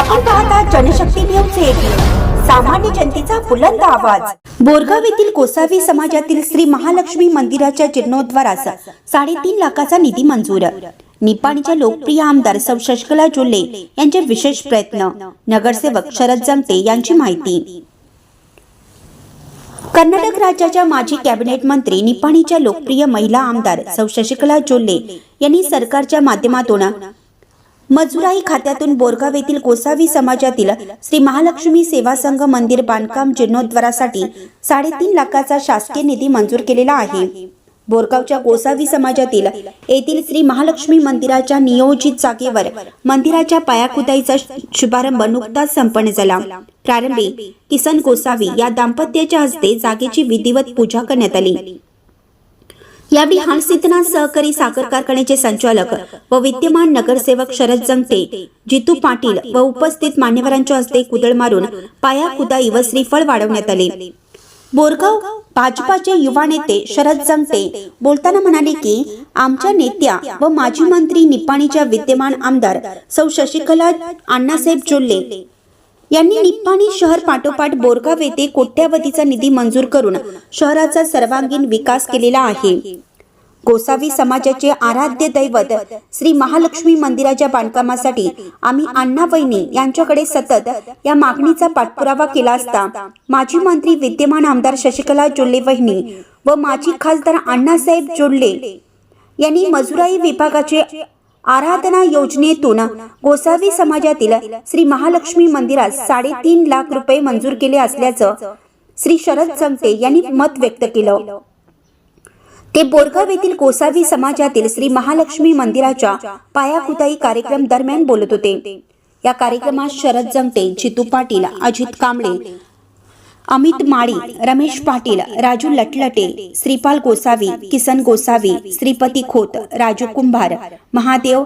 आपण पाहता जनशक्ती न्यूज सामान्य जनतेचा बुलंद आवाज. बोरगाव येथील कोसावी समाजातील श्री महालक्ष्मी मंदिराच्या जीर्णोद्वारास साडेतीन लाखाचा निधी मंजूर. निपाणीच्या लोकप्रिय आमदार सौ शशकला जोल्ले यांचे विशेष प्रयत्न. नगरसेवक शरद जमते यांची माहिती. कर्नाटक राज्याच्या माजी कॅबिनेट मंत्री निपाणीच्या लोकप्रिय महिला आमदार सौ शशिकला जोल्ले यांनी सरकारच्या माध्यमातून मजुराई खात्यातून बोरगाव येथील कोसावी समाजातील श्री महालक्ष्मी सेवा संघ मंदिर बांधकाम जीर्णोद्वारासाठी साडेतीन लाखाचा शासकीय निधी मंजूर केलेला आहे. बोरगावच्या गोसावी समाजातील येथील श्री महालक्ष्मी मंदिराच्या नियोजित जागेवर मंदिराच्या पायाखुदाईचा शुभारंभ नुकताच संपन्न झाला. प्रारंभी किसन गोसावी या दाम्पत्याच्या हस्ते जागेची विधिवत पूजा करण्यात आली. यावेळी हानसिद्धनाथ सहकारी साखर कारखान्याचे संचालक व विद्यमान नगरसेवक शरद जंगते जितू पाटील व उपस्थित मान्यवरांच्या हस्ते कुदळ मारून पाया कुदाई व श्रीफळ वाढवण्यात आले. बोरगाव भाजपाचे युवा नेते शरद जंगते बोलताना म्हणाले की आमच्या नेत्या व माजी मंत्री निपाणीच्या विद्यमान आमदार सौ शशिकला अण्णासाहेब जोल्ले यांनी निप्पाणी शहर पाठोपाठ बोरगाव येथे कोट्यावधीचा निधी मंजूर करून शहराचा सर्वांगीण विकास केलेला आहे. गोसावी समाजाचे आराध्य दैवत श्री महालक्ष्मी मंदिराच्या बांधकामासाठी आम्ही अण्णा वहिनी यांच्याकडे सतत या मागणीचा पाठपुरावा केला असता माजी मंत्री विद्यमान आमदार शशिकला जोल्ले वहिनी व माजी खासदार अण्णासाहेब जोल्ले यांनी मजुराई विभागाचे आराधना योजनेतून गोसावी समाजातील श्री महालक्ष्मी मंदिरात साडेतीन लाख रुपये मंजूर केले असल्याचं श्री शरद जमते यांनी मत व्यक्त केलं. ते बोरगाव येथील गोसावी समाजातील श्री महालक्ष्मी मंदिराच्या पायाखुदाई कार्यक्रम दरम्यान बोलत होते. या कार्यक्रमात शरद जमते जितू पाटील अजित कांबळे अमित माळी रमेश पाटील राजू लटलटे श्रीपाल गोसावी किसन गोसावी श्रीपती खोत राजू कुंभार महादेव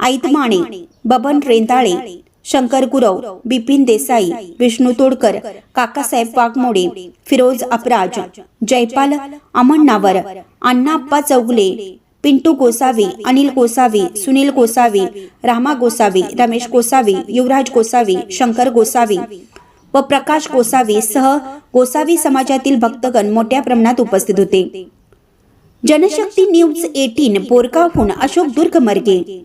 ऐतमाणे बबन रेंदाळे शंकर गुरव बिपिन देसाई विष्णू तोडकर काकासाहेब वाघमोडे फिरोज अपराज जयपाल अमण्णावर अण्णाप्पा चौगले पिंटू गोसावी अनिल गोसावी सुनील गोसावी रामा गोसावी रमेश गोसावी युवराज गोसावी शंकर गोसावी व प्रकाश गोसावी सह गोसावी समाजातील भक्तगण मोठ्या प्रमाणात उपस्थित होते. जनशक्ती न्यूज एटीन बोरगावहून अशोक दुर्ग मर्गे